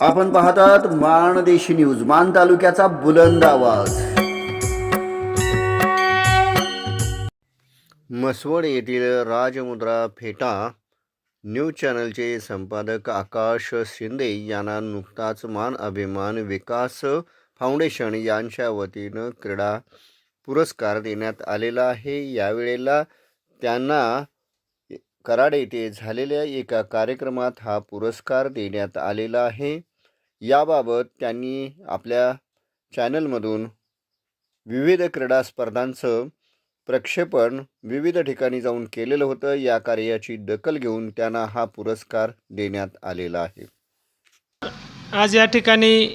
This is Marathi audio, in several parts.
आपण पाहतात माणदेशी न्यूज मान तालुक्याचा बुलंद आवाज. मसवड येथील राजमुद्रा फेटा न्यूज चॅनलचे संपादक आकाश शिंदे यांना नुकताच मान अभिमान विकास फाउंडेशन यांच्या वतीनं क्रीडा पुरस्कार देण्यात आलेला आहे. यावेळेला त्यांना कराड येथे झालेल्या एका कार्यक्रमात हा पुरस्कार देण्यात आलेला आहे. याबाबत त्यांनी आपल्या चॅनलमधून विविध क्रीडा स्पर्धांचं प्रक्षेपण विविध ठिकाणी जाऊन केलेलं होतं. या कार्याची दखल घेऊन त्यांना हा पुरस्कार देण्यात आलेला आहे. आज या ठिकाणी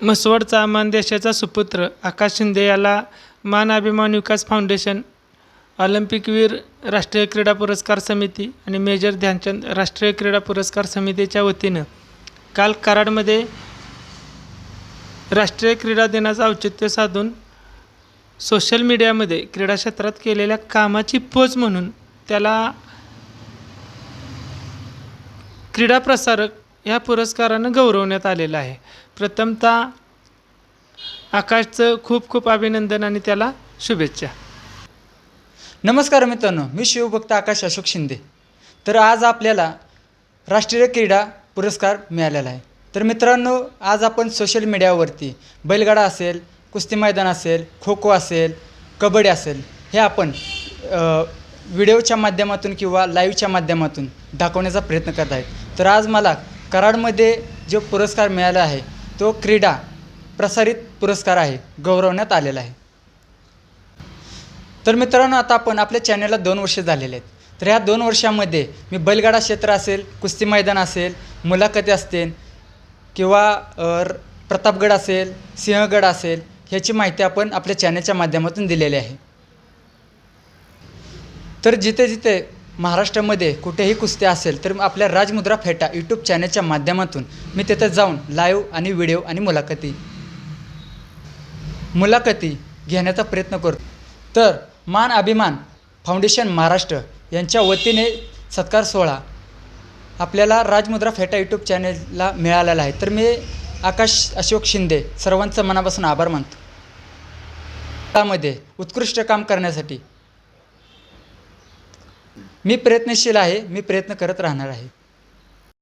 म्हसवडचा मानदेशाचा सुपुत्र आकाश शिंदे याला मान अभिमान विकास फाउंडेशन ऑलिम्पिकवीर राष्ट्रीय क्रीडा पुरस्कार समिती आणि मेजर ध्यानचंद राष्ट्रीय क्रीडा पुरस्कार समितीच्या वतीनं काल कराडमध्ये राष्ट्रीय क्रीडा दिनाचं औचित्य साधून सोशल मीडियामध्ये क्रीडा क्षेत्रात केलेल्या कामाची पोच म्हणून त्याला क्रीडा प्रसारक ह्या पुरस्कारानं गौरवण्यात आलेलं आहे. प्रथमतः आकाशचं खूप खूप अभिनंदन आणि त्याला शुभेच्छा. नमस्कार मित्रांनो मी शिवभक्त आकाश अशोक शिंदे. तर आज आपल्याला राष्ट्रीय क्रीडा पुरस्कार मिळालेला आहे. तर मित्रांनो आज आपण सोशल मीडियावरती बैलगाडा असेल कुस्ती मैदान असेल खो खो असेल कबड्डी असेल हे आपण व्हिडिओच्या माध्यमातून किंवा लाईव्हच्या माध्यमातून दाखवण्याचा प्रयत्न करत आहेत. तर आज मला कराडमध्ये जो पुरस्कार मिळाला आहे तो क्रीडा प्रसारित पुरस्कार आहे गौरवण्यात आलेला आहे. तर मित्रांनो आता आपण आपल्या चॅनलला दोन वर्ष झालेले आहेत. तर ह्या दोन वर्षामध्ये मी बैलगाडा क्षेत्र असेल कुस्ती मैदान असेल मुलाखती असतील किंवा प्रतापगड असेल सिंहगड असेल ह्याची माहिती आपण आपल्या चॅनलच्या माध्यमातून दिलेली आहे. तर जिथे जिथे महाराष्ट्रामध्ये कुठेही कुस्ती असेल तर आपल्या राजमुद्रा फेटा यूट्यूब चॅनलच्या माध्यमातून मी तिथं जाऊन लाईव्ह आणि व्हिडिओ आणि मुलाखती मुलाखती घेण्याचा प्रयत्न करतो. तर मान अभिमान फाउंडेशन महाराष्ट्र यांच्या वतीने सत्कार सोहळा आपल्याला राजमुद्रा फेटा यूट्यूब चॅनेलला मिळालेला आहे. तर मी आकाश अशोक शिंदे सर्वांचं मनापासून आभार मानतो. त्यामध्ये उत्कृष्ट काम करण्यासाठी मी प्रयत्नशील आहे मी प्रयत्न करत राहणार आहे.